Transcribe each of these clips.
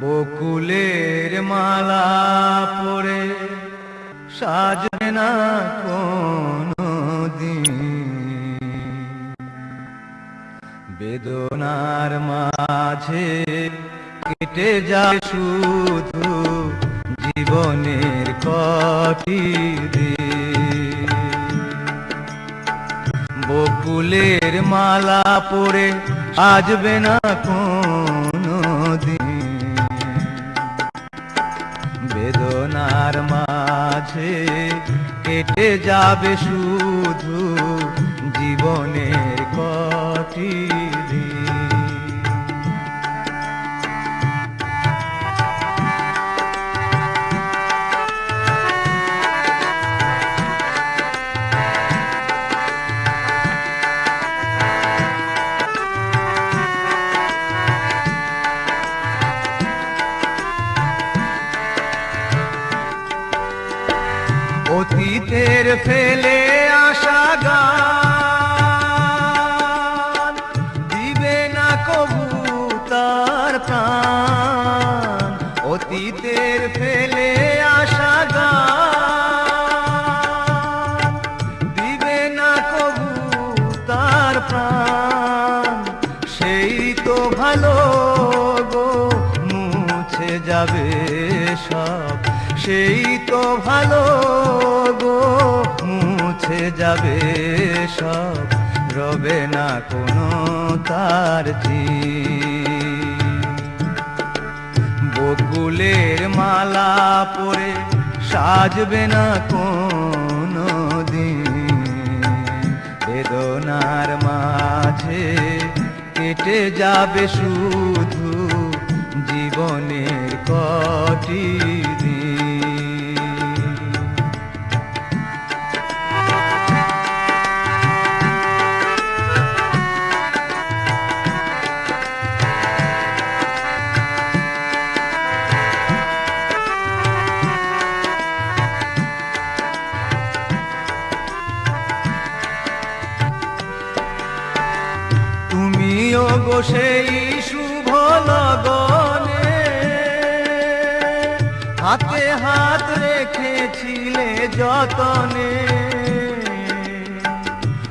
বকুলের মালা পরে সাজবে না কোনো দিন। বেদনার মাঝে কেটে যায় শুধু জীবনের কটি বকুলের মালা পরে আসবে না কোনো দিন। মাঝে কেটে যাবে শুধু জীবনের কটি অতীতের ফেলে আসা গান। দিবে না কবু তার প্রাণ। অতীতের ফেলে আসা গান। দিবে না কবু তার প্রাণ। সেই তো ভালো গো, মুছে যাবে সব। সেই তো ভালো গো, মুছে যাবে সব, রবে না কোনো তার। বকুলের মালা পরে সাজবে না কোনো দিন বেদনার মাঝে কেটে যাবে শুধু জীবনের কটি গো সেই শুভ লগনে। হাতে হাত রেখেছিলে যতনে।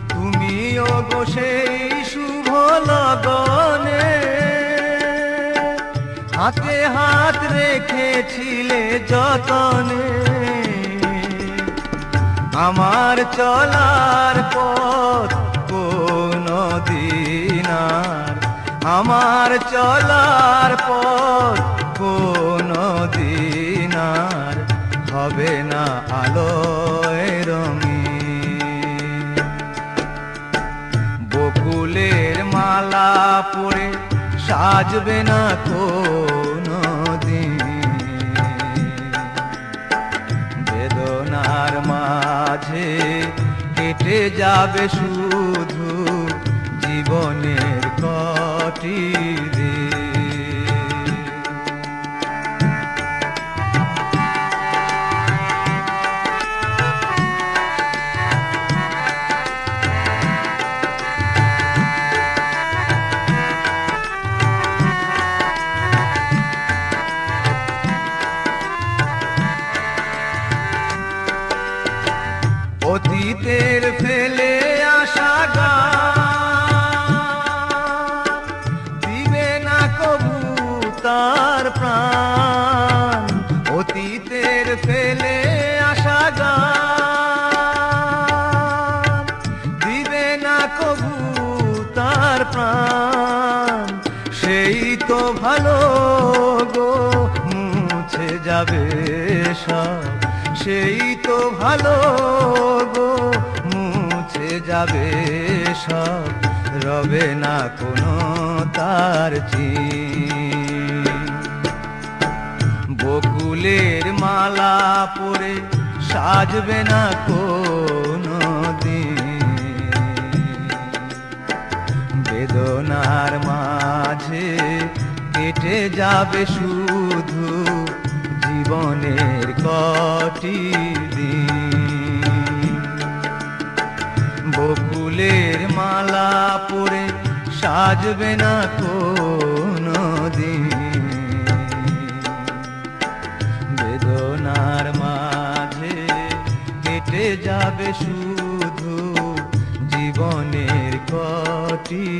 তুমিও গো সেই শুভ লগনে। হাতে হাত রেখেছিলে যতনে। আমার চলার পথ আমার চলার পথ কোন দিনার হবে না আলোয় রঙিন। বকুলের মালা পরে সাজবে না কোনো দিন। বেদনার মাঝে কেটে যাবে শুধু জীবনের কটি গো, মুছে যাবে সব। সেই তো ভালো গো, মুছে যাবে সব। রবে না কোনো তার। বকুলের মালা পরে সাজবে না কোনো দিন। বেদনার মাঝে মিটে যাবে শুধু জীবনের কটি বকুলের মালা পরে সাজবে না কোনো বেদনার মাঝে কেটে যাবে শুধু জীবনের কটি